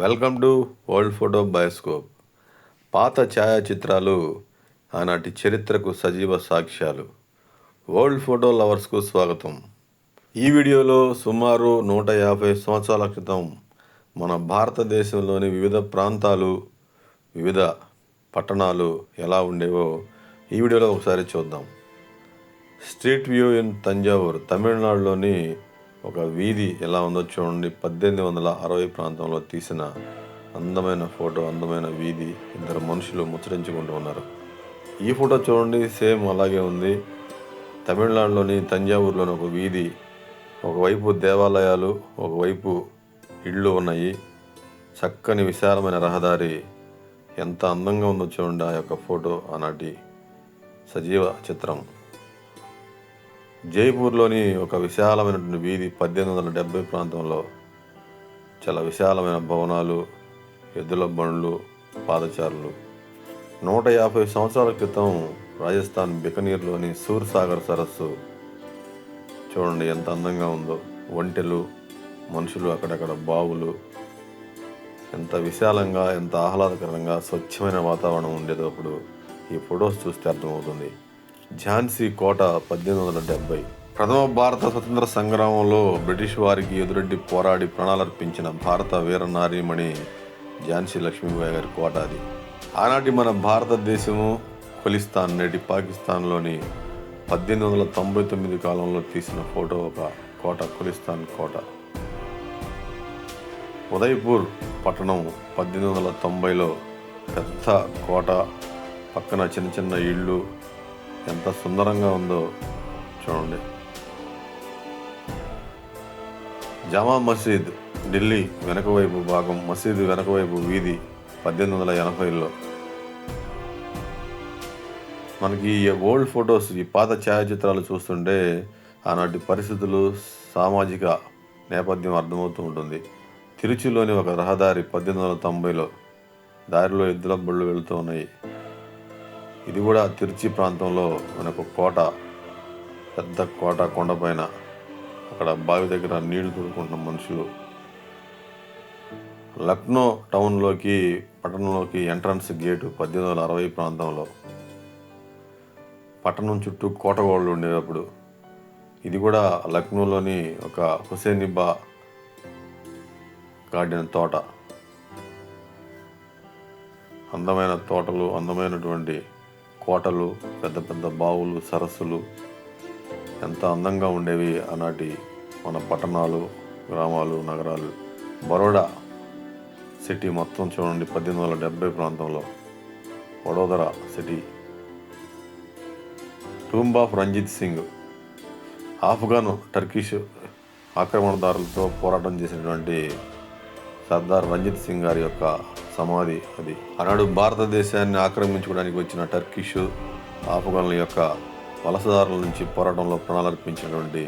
Welcome to world photo bioscope. పాత ఛాయాచిత్రాలు ఆనాటి చరిత్రకు సజీవ సాక్ష్యాలు. వరల్డ్ ఫోటో లవర్స్కు స్వాగతం. ఈ వీడియోలో సుమారు నూట యాభై సంవత్సరాల క్రితం మన భారతదేశంలోని వివిధ ప్రాంతాలు వివిధ పట్టణాలు ఎలా ఉండేవో ఈ వీడియోలో ఒకసారి చూద్దాం. స్ట్రీట్ వ్యూ ఇన్ తంజావూర్ తమిళనాడులోని ఒక వీధి ఎలా ఉందో చూడండి. పద్దెనిమిది వందల అరవై ప్రాంతంలో తీసిన అందమైన ఫోటో అందమైన వీధి ఇద్దరు మనుషులు ముచ్చరించుకుంటూ ఉన్నారు. ఈ ఫోటో చూడండి సేమ్ అలాగే ఉంది. తమిళనాడులోని తంజావూరులోని ఒక వీధి ఒకవైపు దేవాలయాలు ఒకవైపు ఇళ్ళు ఉన్నాయి. చక్కని విశాలమైన రహదారి. ఎంత అందంగా ఉందో చూడండి ఆ యొక్క ఫోటో ఆనాటి సజీవ చిత్రం. జైపూర్లోని ఒక విశాలమైనటువంటి వీధి పద్దెనిమిది వందల డెబ్బై ప్రాంతంలో చాలా విశాలమైన భవనాలు ఎద్దుల బండ్లు పాదచారులు. నూట యాభై సంవత్సరాల క్రితం రాజస్థాన్ బికనీర్లోని సూర్సాగర్ సరస్సు చూడండి ఎంత అందంగా ఉందో. ఒంటెలు మనుషులు అక్కడక్కడ బావులు. ఎంత విశాలంగా ఎంత ఆహ్లాదకరంగా స్వచ్ఛమైన వాతావరణం ఉండేదో అప్పుడు ఈ ఫొటోస్ చూస్తే అర్థమవుతుంది. ఝాన్సీ కోట పద్దెనిమిది వందల డెబ్బై. ప్రథమ భారత స్వతంత్ర సంగ్రామంలో బ్రిటిష్ వారికి ఎదురెడ్డి పోరాడి ప్రాణాలర్పించిన భారత వీర నారీమణి ఝాన్సీ లక్ష్మీబాయి గారి కోట అది. ఆనాటి మన భారతదేశము ఖలిస్తాన్ నేటి పాకిస్తాన్లోని పద్దెనిమిది వందల తొంభై తొమ్మిది కాలంలో తీసిన ఫోటో ఒక కోట ఖలిస్తాన్ కోట. ఉదయ్పూర్ పట్టణం పద్దెనిమిది వందల తొంభైలో పెద్ద కోట. పక్కన చిన్న చిన్న ఇళ్ళు ఎంత సుందరంగా ఉందో చూడండి. జమా మసీద్ ఢిల్లీ వెనక వైపు భాగం మసీదు వెనక వైపు వీధి పద్దెనిమిది వందల ఎనభైలో. మనకి ఈ ఓల్డ్ ఫొటోస్ ఈ పాత ఛాయాచిత్రాలు చూస్తుంటే ఆనాటి పరిస్థితులు సామాజిక నేపథ్యం అర్థమవుతూ ఉంటుంది. తిరుచిలోని ఒక రహదారి పద్దెనిమిది వందల తొంభైలో దారిలో ఎద్దుల బళ్ళు వెళుతూ ఉన్నాయి. ఇది కూడా తిరుచి ప్రాంతంలో మనకు కోట పెద్ద కోట కొండపైన అక్కడ బావి దగ్గర నీళ్ళు తోడుకుంటున్న మనుషులు. లక్నో టౌన్లోకి పట్టణంలోకి ఎంట్రన్స్ గేటు పద్దెనిమిది వందల అరవై ప్రాంతంలో. పట్టణం చుట్టూ కోటగోళ్ళు ఉండేటప్పుడు ఇది కూడా లక్నోలోని ఒక హుసేనిబా గార్డెన్ తోట. అందమైన తోటలు అందమైనటువంటి కోటలు పెద్ద పెద్ద బావులు సరస్సులు ఎంత అందంగా ఉండేవి ఆనాటి మన పట్టణాలు గ్రామాలు నగరాలు. బరోడా సిటీ మొత్తం చూడండి పద్దెనిమిది వందల డెబ్బై ప్రాంతంలో. Vadodara city. Tomb of Ranjit Singh. Afghan Turkish ఆక్రమణదారులతో పోరాటం చేసినటువంటి సర్దార్ రంజిత్ సింగ్ గారి యొక్క సమాధి. అది ఆనాడు భారతదేశాన్ని ఆక్రమించుకోవడానికి వచ్చిన టర్కిష్ ఆఫ్ఘన్ల యొక్క వలసదారుల నుంచి పోరాటంలో ప్రాణాలర్పించినటువంటి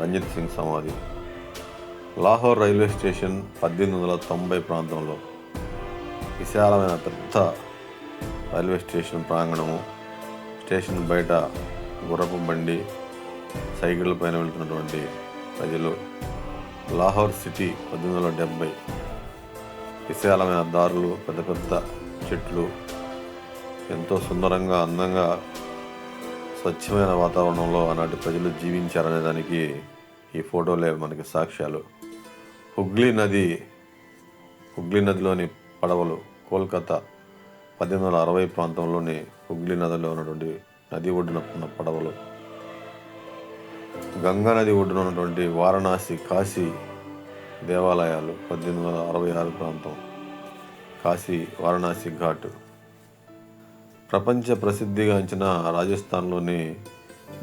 రంజిత్ సింగ్ సమాధి. లాహోర్ రైల్వే స్టేషన్ పద్దెనిమిది వందల తొంభై ప్రాంతంలో విశాలమైన పెద్ద రైల్వే స్టేషన్ ప్రాంగణము. స్టేషన్ బయట గుర్రపు బండి సైకిళ్ళ పైన వెళ్తున్నటువంటి ప్రజలు. లాహోర్ సిటీ పద్దెనిమిది వందల డెబ్బై విశాలమైన దారులు పెద్ద పెద్ద చెట్లు ఎంతో సుందరంగా అందంగా స్వచ్ఛమైన వాతావరణంలో ఆనాటి ప్రజలు జీవించారనే దానికి ఈ ఫోటోలే మనకి సాక్ష్యాలు. హుగ్లీ నది హుగ్లీ నదిలోని పడవలు కోల్కతా పద్దెనిమిది వందల అరవై ప్రాంతంలోని హుగ్లీ నదిలో ఉన్నటువంటి నది ఒడ్డున ఉన్న పడవలు. గంగా నది ఒడ్డున ఉన్నటువంటి వారణాసి కాశీ దేవాలయాలు పద్దెనిమిది వందల అరవై ఆరు ప్రాంతం కాశీ వారణాసి ఘాట్. ప్రపంచ ప్రసిద్ధిగాంచిన రాజస్థాన్లోని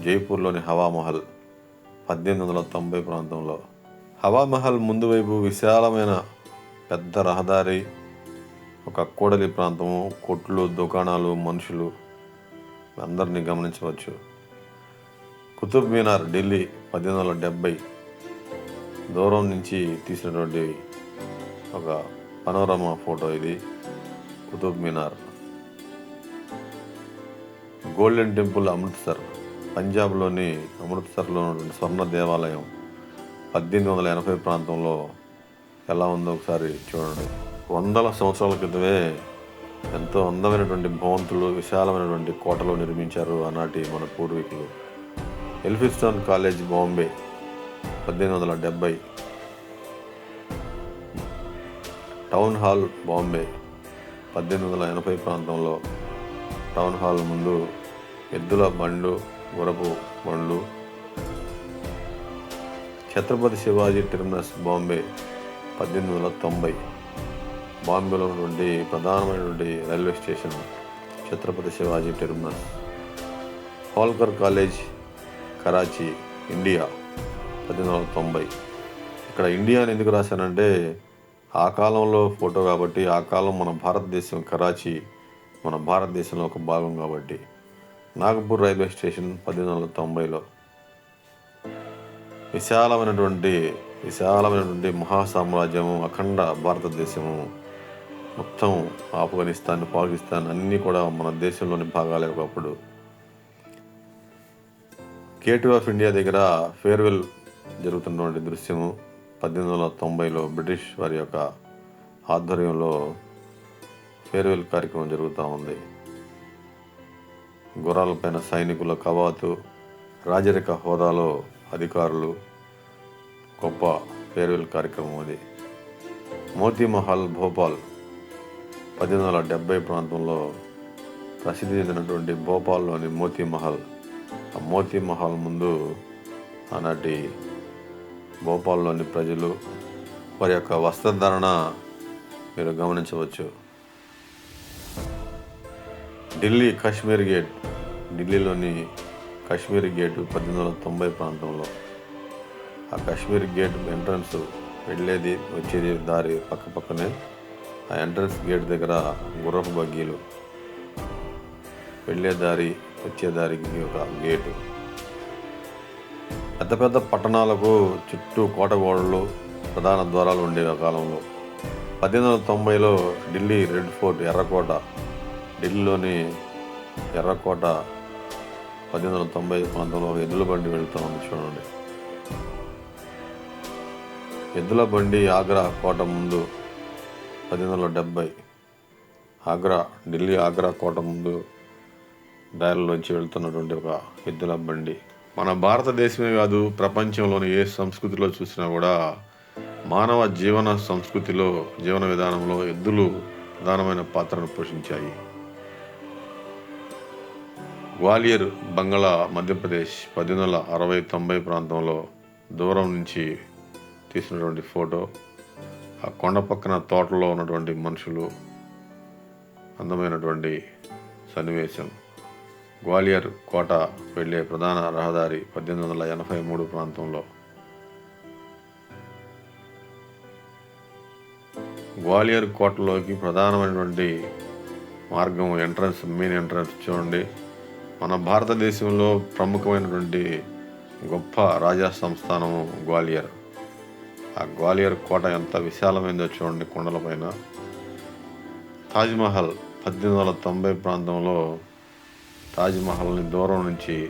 జైపూర్లోని హవామహల్ పద్దెనిమిది వందల తొంభై ప్రాంతంలో. హవామహల్ ముందు వైపు విశాలమైన పెద్ద రహదారి ఒక కూడలి ప్రాంతము కొట్లు దుకాణాలు మనుషులు. అందరినీ గమనించవచ్చు. కుతుబ్ మీనార్ ఢిల్లీ పద్దెనిమిది వందల డెబ్బై. దూరం నుంచి తీసినటువంటి ఒక పనోరమా ఫోటో ఇది. కుతుబ్ మినార్. Golden temple Amritsar. పంజాబ్లోని అమృత్సర్లో ఉన్నటువంటి స్వర్ణ దేవాలయం పద్దెనిమిది వందల ఎనభై ప్రాంతంలో ఎలా ఉందో ఒకసారి చూడండి. వందల సంవత్సరాల క్రితమే ఎంతో అందమైనటువంటి భవంతులు విశాలమైనటువంటి కోటలు నిర్మించారు ఆనాటి మన పూర్వీకులు. Elphinstone college Bombay. పద్దెనిమిది వందల డెబ్బై టౌన్ హాల్ బాంబే పద్దెనిమిది వందల ఎనభై ప్రాంతంలో టౌన్ హాల్ ముందు ఎద్దుల బండ్లు గురపు బండ్లు. ఛత్రపతి శివాజీ టెర్మినస్ బాంబే పద్దెనిమిది వందల తొంభై. బాంబేలో ఉన్నటువంటి ప్రధానమైనటువంటి railway station Chhatrapati Shivaji terminus. Holkar college Karachi India. పద్దెనిమిది వందల తొంభై. ఇక్కడ ఇండియా అని ఎందుకు రాశానంటే ఆ కాలంలో ఫోటో కాబట్టి ఆ కాలం మన భారతదేశం కరాచీ మన భారతదేశంలో ఒక భాగం కాబట్టి. నాగపూర్ రైల్వే స్టేషన్ పద్దెనిమిది వందల తొంభైలో. విశాలమైనటువంటి విశాలమైనటువంటి మహాసామ్రాజ్యము అఖండ భారతదేశము మొత్తం ఆఫ్ఘనిస్తాన్ పాకిస్తాన్ అన్నీ కూడా మన దేశంలోని భాగాలే ఒకప్పుడు. గేట్వే ఆఫ్ ఇండియా దగ్గర ఫేర్వెల్ జరుగుతున్నటువంటి దృశ్యము పద్దెనిమిది వందల తొంభైలో బ్రిటిష్ వారి యొక్క ఆధ్వర్యంలో ఫేర్వెల్ కార్యక్రమం జరుగుతూ ఉంది. గుర్రాలపైన సైనికుల కవాతు రాజరిక హోదాలో అధికారులు గొప్ప ఫేర్వెల్ కార్యక్రమం అది. మోతీ మహల్ భోపాల్ పద్దెనిమిది వందల డెబ్బై ప్రాంతంలో ప్రసిద్ధి చెందినటువంటి భోపాల్లోని మోతీ మహల్. ఆ మోతీ మహల్ ముందు ఆనాటి భోపాల్లోని ప్రజలు వారి యొక్క వస్త్రధారణ మీరు గమనించవచ్చు. ఢిల్లీ కాశ్మీర్ గేట్ ఢిల్లీలోని కాశ్మీర్ గేటు పద్దెనిమిది వందల తొంభై ప్రాంతంలో. ఆ కాశ్మీర్ గేట్ ఎంట్రన్స్ వెళ్ళేది వచ్చేది దారి పక్క పక్కనే. ఆ ఎంట్రన్స్ గేట్ దగ్గర గుర్రపు బగ్గీలు. వెళ్ళే దారి వచ్చే దారికి ఒక గేటు. పెద్ద పెద్ద పట్టణాలకు చుట్టూ కోట గోడలు ప్రధాన ద్వారాలు ఉండేవి ఆ కాలంలో. పద్దెనిమిది వందల తొంభైలో ఢిల్లీ రెడ్ ఫోర్ట్ ఎర్రకోట ఢిల్లీలోని ఎర్రకోట పద్దెనిమిది వందల తొంభై ప్రాంతంలో ఎద్దుల బండి వెళుతూ ఉంది చూడండి. ఎద్దుల బండి ఆగ్రా కోట ముందు పద్దెనిమిది వందల డెబ్బై ఆగ్రా ఢిల్లీ ఆగ్రా కోట ముందు దారిలోంచి వెళ్తున్నటువంటి ఒక ఎద్దుల బండి. మన భారతదేశమే కాదు ప్రపంచంలోని ఏ సంస్కృతిలో చూసినా కూడా మానవ జీవన సంస్కృతిలో జీవన విధానంలో ఎద్దులు ప్రధానమైన పాత్రను పోషించాయి. గ్వాలియర్ బంగాళా మధ్యప్రదేశ్ పద్దెనిమిది వందల అరవై తొంభై ప్రాంతంలో దూరం నుంచి తీసినటువంటి ఫోటో ఆ కొండ పక్కన తోటలో ఉన్నటువంటి మనుషులు అందమైనటువంటి సన్నివేశం. గ్వాలియర్ కోట వెళ్ళే ప్రధాన రహదారి పద్దెనిమిది వందల ఎనభై మూడు ప్రాంతంలో. గ్వాలియర్ కోటలోకి ప్రధానమైనటువంటి మార్గం ఎంట్రన్స్ మెయిన్ ఎంట్రన్స్ చూడండి. మన భారతదేశంలో ప్రముఖమైనటువంటి గొప్ప రాజా సంస్థానము గ్వాలియర్. ఆ గ్వాలియర్ కోట ఎంత విశాలమైందో చూడండి కొండలపైన తాజ్మహల్ పద్దెనిమిది వందల తొంభై ప్రాంతంలో తాజ్మహల్ని దూరం నుంచి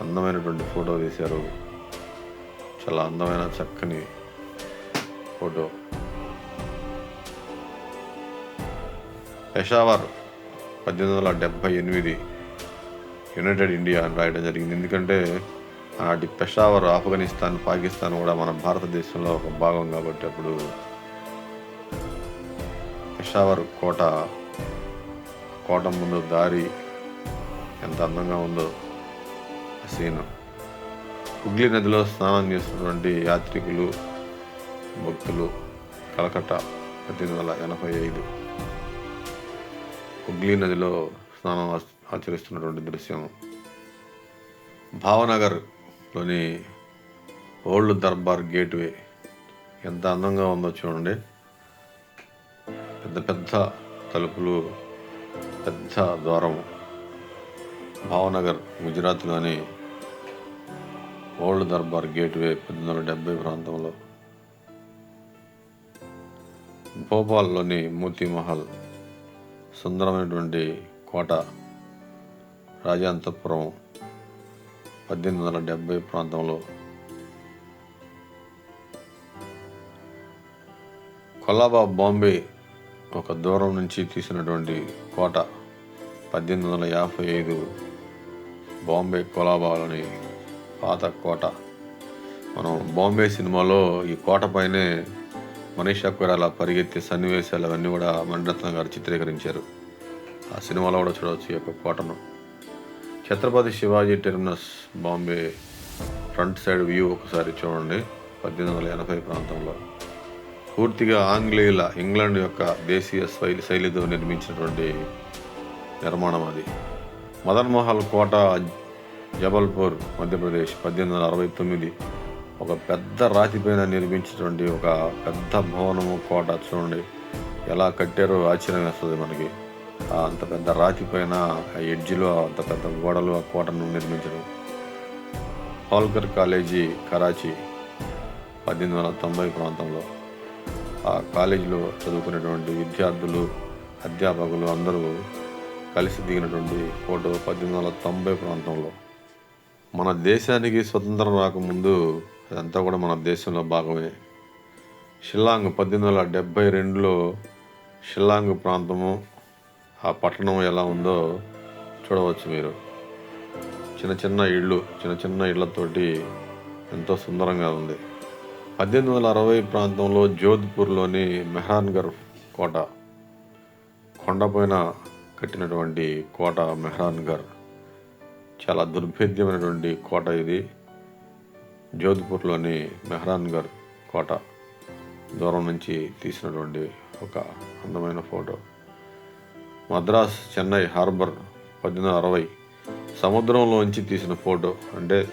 అందమైనటువంటి ఫోటో తీశారు. చాలా అందమైన చక్కని ఫోటో. పెషావర్ పద్దెనిమిది వందల డెబ్భై ఎనిమిది యునైటెడ్ ఇండియా అని రాయడం జరిగింది. ఎందుకంటే ఆనాటి పెషావర్ ఆఫ్ఘనిస్తాన్ పాకిస్తాన్ కూడా మన భారతదేశంలో ఒక భాగం కాబట్టి అప్పుడు పెషావర్ కోట కోట ముందు దారి ఎంత అందంగా ఉందో ఆ సీను. హుగ్లీ నదిలో స్నానం చేస్తున్నటువంటి యాత్రికులు భక్తులు కలకట్ట పద్దెనిమిది వందల ఎనభై ఐదు. హుగ్లీ నదిలో స్నానం ఆచరిస్తున్నటువంటి దృశ్యం. భావనగర్లోని ఓల్డ్ దర్బార్ గేట్వే ఎంత అందంగా ఉందో చూడండి. పెద్ద పెద్ద తలుపులు పెద్ద ద్వారం భావనగర్ గుజరాత్లోని ఓల్డ్ దర్బార్ గేట్వే పద్దెనిమిది వందల డెబ్బై ప్రాంతంలో. భోపాల్లోని మూతిమహల్ సుందరమైనటువంటి కోట రాజాంతపురం పద్దెనిమిది వందల డెబ్బై ప్రాంతంలో. కొల్లాబా బాంబే ఒక దూరం నుంచి తీసినటువంటి కోట పద్దెనిమిది వందల యాభై ఐదు బాంబే కొలాబాలోని పాత కోట. మనం బాంబే సినిమాలో ఈ కోట పైనే మనీష్ అలా పరిగెత్తే సన్నివేశాలు అవన్నీ కూడా మణిరత్న గారు చిత్రీకరించారు. ఆ సినిమాలో కూడా చూడవచ్చు ఈ యొక్క కోటను. Chhatrapati Shivaji terminus Bombay front side view ఒకసారి చూడండి. పద్దెనిమిది వందల ఎనభై ప్రాంతంలో. పూర్తిగా ఆంగ్లేయుల ఇంగ్లాండ్ యొక్క దేశీయ శైలి శైలితో నిర్మించినటువంటి నిర్మాణం అది. మదన్ మహల్ కోట జబల్పూర్ మధ్యప్రదేశ్ పద్దెనిమిది వందల అరవై తొమ్మిది. ఒక పెద్ద రాతిపైన నిర్మించినటువంటి ఒక పెద్ద భవనము కోట చూడండి. ఎలా కట్టారో ఆశ్చర్యం వేస్తుంది మనకి. అంత పెద్ద రాతి పైన ఆ ఎడ్జిలో అంత పెద్ద గోడలు ఆ కోటను నిర్మించడం. హోల్కర్ కాలేజీ కరాచీ పద్దెనిమిది వందల తొంభై ప్రాంతంలో. ఆ కాలేజీలో చదువుకునేటువంటి విద్యార్థులు అధ్యాపకులు అందరూ కలిసి దిగినటువంటి ఫోటో పద్దెనిమిది వందల తొంభై ప్రాంతంలో మన దేశానికి స్వతంత్రం రాకముందు అదంతా కూడా మన దేశంలో భాగమే. షిల్లాంగ్ పద్దెనిమిది వందల డెబ్భై రెండులో షిల్లాంగ్ ప్రాంతము ఆ పట్టణం ఎలా ఉందో చూడవచ్చు మీరు. చిన్న చిన్న ఇళ్ళు చిన్న చిన్న ఇళ్ళతోటి ఎంతో సుందరంగా ఉంది. పద్దెనిమిది వందల అరవై ప్రాంతంలో జోధ్పూర్లోని మెహాన్గర్ కోట కొండపైన కట్టినటువంటి కోట మెహ్రాన్గర్ చాలా దుర్భేద్యమైనటువంటి కోట ఇది. జోధ్పూర్లోని మెహ్రాన్గర్ కోట దూరం నుంచి తీసినటువంటి ఒక అందమైన ఫోటో. మద్రాస్ చెన్నై హార్బర్ పద్దెనిమిది అరవై సముద్రంలోంచి తీసిన ఫోటో. అంటే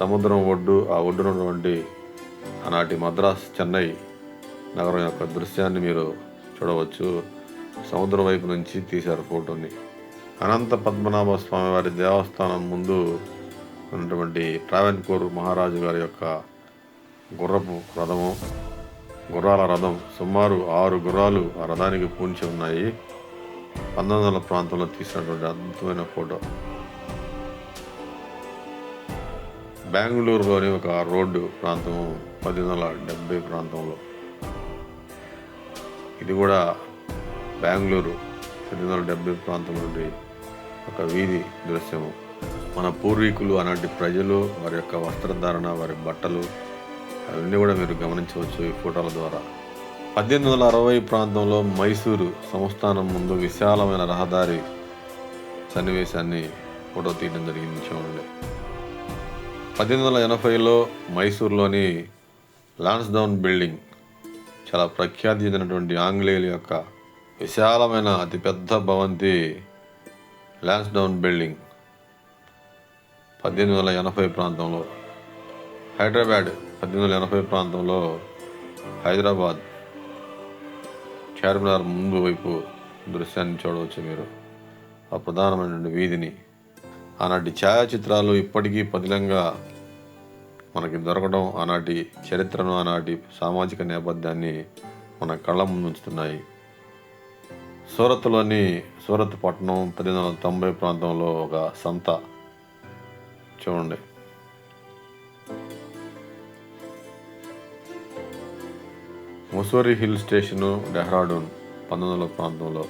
సముద్రం ఒడ్డు ఆ ఒడ్డునటువంటి ఆనాటి మద్రాస్ చెన్నై నగరం యొక్క దృశ్యాన్ని మీరు చూడవచ్చు. సముద్రం వైపు నుంచి తీశారు ఫోటోని. అనంత పద్మనాభ స్వామి వారి దేవస్థానం ముందు ఉన్నటువంటి ట్రావెన్కోర్ మహారాజు గారి యొక్క గుర్రపు రథము గుర్రాల రథం సుమారు ఆరు గుర్రాలు ఆ రథానికి పూంచి ఉన్నాయి. పంతొమ్మిది వందల ప్రాంతంలో తీసినటువంటి అద్భుతమైన ఫోటో. బెంగళూరులోని ఒక రోడ్డు ప్రాంతము పద్దెనిమిది వందల డెబ్బై ప్రాంతంలో. ఇది కూడా బెంగళూరు పద్దెనిమిది వందల డెబ్బై ప్రాంతం నుండి ఒక వీధి దృశ్యము. మన పూర్వీకులు అలాంటి ప్రజలు వారి యొక్క వస్త్రధారణ వారి బట్టలు అవన్నీ కూడా మీరు గమనించవచ్చు ఈ ఫోటోల ద్వారా. పద్దెనిమిది వందల అరవై ప్రాంతంలో మైసూరు సంస్థానం ముందు విశాలమైన రహదారి సన్నివేశాన్ని ఫోటో తీయడం జరిగింది చూడండి. పద్దెనిమిది వందల ఎనభైలో మైసూర్లోని లాన్స్డౌన్ బిల్డింగ్ చాలా ప్రఖ్యాతి చెందినటువంటి ఆంగ్లేయుల యొక్క విశాలమైన అతిపెద్ద భవంతి ల్యాన్స్డౌన్ బిల్డింగ్ పద్దెనిమిది వందల ఎనభై ప్రాంతంలో. హైదరాబాద్ పద్దెనిమిది వందల ఎనభై ప్రాంతంలో. హైదరాబాద్ చార్మినార్ ముందు వైపు దృశ్యాన్ని చూడవచ్చు మీరు. ఆ ప్రధానమైనటువంటి వీధిని. ఆనాటి ఛాయాచిత్రాలు ఇప్పటికీ పదిలంగా మనకి దొరకడం ఆనాటి చరిత్రను ఆనాటి సామాజిక నేపథ్యాన్ని మన కళ్ళ ముందుంచుతున్నాయి సూరత్లోని సూరత్ పట్టణం పద్దెనిమిది వందల తొంభై ప్రాంతంలో ఒక సంత. చూడండి. ముసూరి హిల్ స్టేషను డెహ్రాడూన్ పంతొమ్మిది వందల ప్రాంతంలో.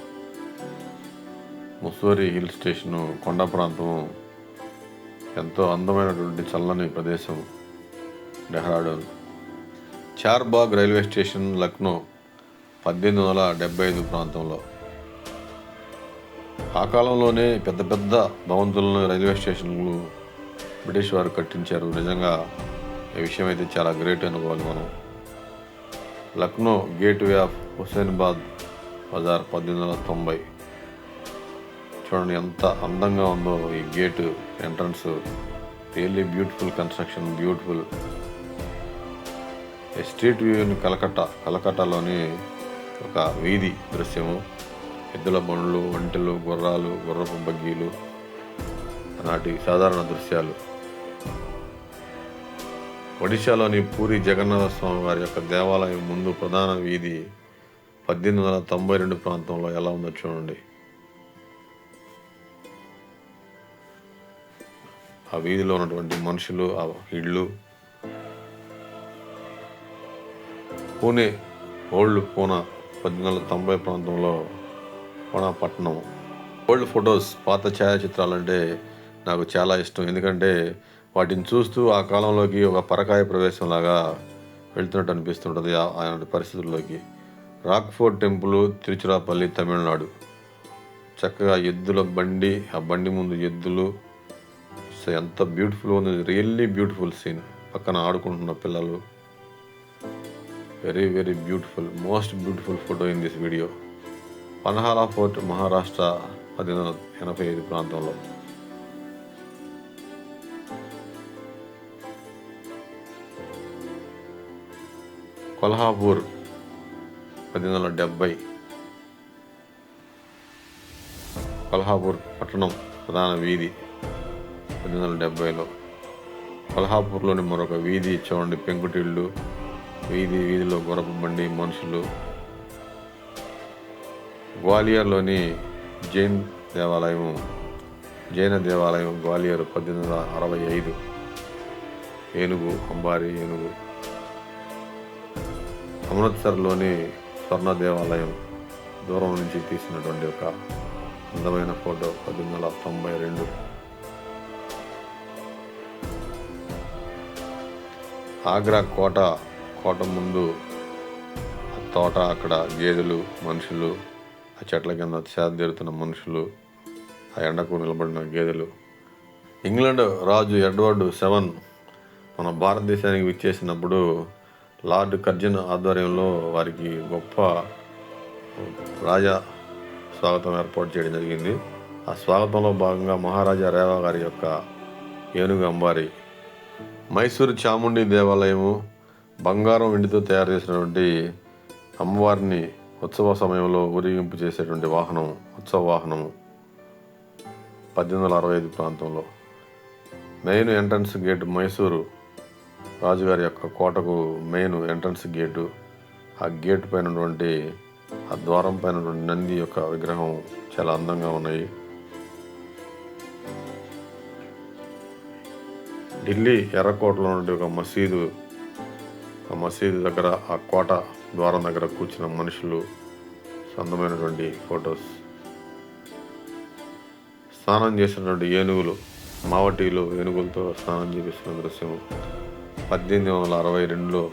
ముసూరి హిల్ స్టేషను కొండ ప్రాంతము ఎంతో అందమైనటువంటి చల్లని ప్రదేశం డెహ్రాడూన్. చార్బాగ్ రైల్వే స్టేషన్ లక్నో పద్దెనిమిది వందల డెబ్బై ఐదు ప్రాంతంలో. ఆ కాలంలోనే పెద్ద పెద్ద భవంతులను రైల్వే స్టేషన్లు బ్రిటిష్ వారు కట్టించారు. నిజంగా ఈ విషయం అయితే చాలా గ్రేట్ అనుకోవాలి మనం లక్నో గేట్వే ఆఫ్ హుసేన్బాద్ బజార్ పద్దెనిమిది వందల తొంభై. చూడండి ఎంత అందంగా ఉందో ఈ gate entrance. Really beautiful construction beautiful street view in కలకట్టాలోని ఒక వీధి దృశ్యము. ఎద్దుల బండ్లు ఒంటెలు గుర్రాలు గుర్రపు బగ్గీలు నాటి సాధారణ దృశ్యాలు. ఒడిశాలోని పూరి జగన్నాథ స్వామి వారి యొక్క దేవాలయం ముందు ప్రధాన వీధి పద్దెనిమిది వందల తొంభై రెండు ప్రాంతంలో ఎలా ఉందో చూడండి. ఆ వీధిలో ఉన్నటువంటి మనుషులు ఆ ఇళ్ళు పూణే ఓల్డ్ పూనా పద్దెనిమిది వందల తొంభై ప్రాంతంలో కోణపట్నం. ఓల్డ్ ఫొటోస్ పాత ఛాయాచిత్రాలు అంటే నాకు చాలా ఇష్టం. ఎందుకంటే వాటిని చూస్తూ ఆ కాలంలోకి ఒక పరకాయ ప్రవేశంలాగా వెళ్తున్నట్టు అనిపిస్తుంటుంది ఆయన అలాంటి పరిస్థితుల్లోకి. Rockfort temple Tiruchirappalli Tamil Nadu. చక్కగా ఎద్దుల బండి ఆ బండి ముందు ఎద్దులు. సో ఎంత బ్యూటిఫుల్ ఉంది. రియల్లీ బ్యూటిఫుల్ సీన్ పక్కన ఆడుకుంటున్న పిల్లలు. Very very beautiful most beautiful photo in this video Panhala fort Maharashtra పదిహేను ఎనభై ఐదు ప్రాంతంలో. కొల్హాపూర్ పద్దెనిమిది వందల డెబ్బై కొల్హాపూర్ పట్టణం ప్రధాన వీధి పద్దెనిమిది వందల డెబ్బైలో కొల్హాపూర్లోని మరొక వీధి చూడండి పెంకుటిళ్ళు వీధి వీధిలో గుర్రపు బండి మనుషులు. గ్వాలియర్లోని జైన్ దేవాలయం జైన దేవాలయం గ్వాలియర్ పద్దెనిమిది వందల అరవై ఐదు. ఏనుగు అంబారి ఏనుగు. అమృత్సర్లోని స్వర్ణ దేవాలయం దూరం నుంచి తీసినటువంటి ఒక అందమైన ఫోటో పద్దెనిమిది వందల తొంభై రెండు. ఆగ్రా కోట కోట ముందు తోట అక్కడ గేదెలు మనుషులు ఆ చెట్ల కింద సేదతీరుతున్న మనుషులు ఆ ఎండకు నిలబడిన గేదెలు. ఇంగ్లాండ్ రాజు ఎడ్వర్డ్ సెవెన్ మన భారతదేశానికి విచ్చేసినప్పుడు లార్డ్ కర్జన్ ఆధ్వర్యంలో వారికి గొప్ప రాజా స్వాగతం ఏర్పాటు చేయడం జరిగింది. ఆ స్వాగతంలో భాగంగా మహారాజా రేవా గారి యొక్క ఏనుగు అంబారి మైసూరు చాముండి దేవాలయము బంగారం వెండితో తయారు చేసినటువంటి అమ్మవారిని ఉత్సవ సమయంలో ఊరేగింపు చేసేటువంటి వాహనం ఉత్సవ వాహనము పద్దెనిమిది వందల అరవై ఐదు ప్రాంతంలో. మెయిన్ ఎంట్రన్స్ గేట్ మైసూరు రాజుగారి యొక్క కోటకు మెయిన్ ఎంట్రన్స్ గేటు. ఆ గేట్ పైన ఆ ద్వారం పైన నంది యొక్క విగ్రహం చాలా అందంగా ఉన్నాయి. ఢిల్లీ ఎర్రకోటలో ఉన్నటువంటి ఒక మసీదు ఆ మసీదు దగ్గర ఆ కోట ద్వారం దగ్గర కూర్చున్న మనుషులు అందమైనటువంటి ఫొటోస్. స్నానం చేసినటువంటి ఏనుగులు మావటీలు ఏనుగులతో స్నానం చేపిస్తున్న దృశ్యం పద్దెనిమిది వందల అరవై రెండులో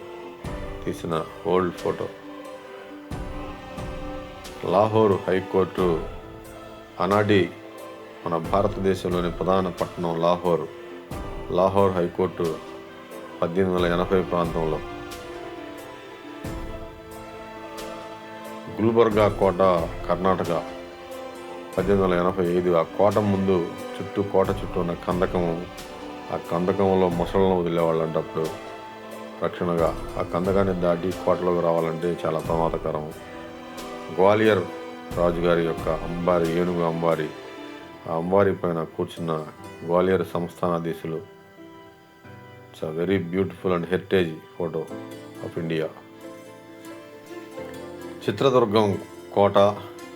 తీసిన ఓల్డ్ ఫోటో. లాహోర్ హైకోర్టు ఆనాటి మన భారతదేశంలోని ప్రధాన పట్టణం లాహోర్. లాహోర్ హైకోర్టు పద్దెనిమిది వందల ఎనభై ప్రాంతంలో. గుల్బర్గా కోట కర్ణాటక. పద్దెనిమిది వందల ఎనభై ఐదు ఆ కోట ముందు చుట్టూ కోట చుట్టూ ఉన్న కందకము. ఆ కందకంలో మొసళ్ళను వదిలేవాళ్ళంట అప్పుడు రక్షణగా ఆ కందకాన్ని దాటి కోటలోకి రావాలంటే చాలా ప్రమాదకరం. గ్వాలియర్ రాజుగారి యొక్క అంబారి ఏనుగు అంబారి. ఆ అంబారి పైన కూర్చున్న Gwalior సంస్థానాధీశులు. It's a very beautiful and heritage photo of India Chitradurgam కోట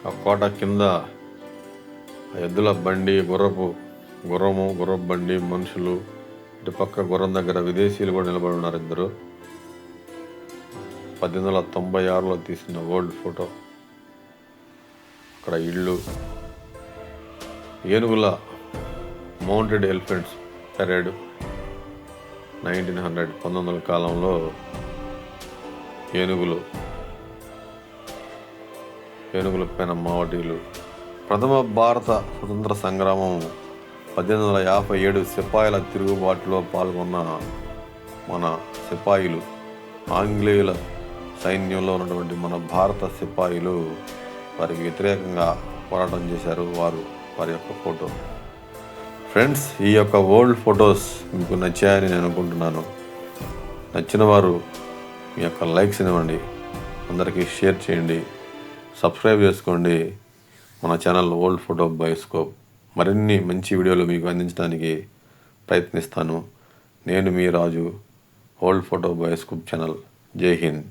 ఆ కోట కింద ఎద్దుల బండి గుర్రపు గుర్రము గుర్రపు బండి మనుషులు ఇటు పక్క గుర్రం దగ్గర విదేశీయులు కూడా నిలబడి ఉన్నారు ఇద్దరు. పద్దెనిమిది వందల తొంభై ఆరులో తీసిన ఓల్డ్ ఫోటో. అక్కడ ఇళ్ళు. ఏనుగుల mounted elephants parade nineteen hundred పంతొమ్మిది వందల కాలంలో ఏనుగులు ఏనుగుల పైన మావటీలు ప్రథమ భారత స్వతంత్ర సంగ్రామం పద్దెనిమిది వందల యాభై ఏడు సిపాయిల తిరుగుబాటులో పాల్గొన్న మన సిపాయిలు ఆంగ్లేయుల సైన్యంలో ఉన్నటువంటి మన భారత సిపాయిలు వారికి వ్యతిరేకంగా పోరాటం చేశారు వారు వారి యొక్క ఫోటో. ఫ్రెండ్స్ ఈ యొక్క ఓల్డ్ ఫొటోస్ మీకు నచ్చాయని నేను అనుకుంటున్నాను. నచ్చిన వారు మీ యొక్క లైక్స్ ఇవ్వండి. అందరికీ షేర్ చేయండి. సబ్స్క్రైబ్ చేసుకోండి మన ఛానల్ ఓల్డ్ ఫోటో బయోస్కోప్. మరిన్ని మంచి వీడియోలు మీకు అందించడానికి ప్రయత్నిస్తాను. నేను మీ Raju old photo bioscope channel. Jai Hind.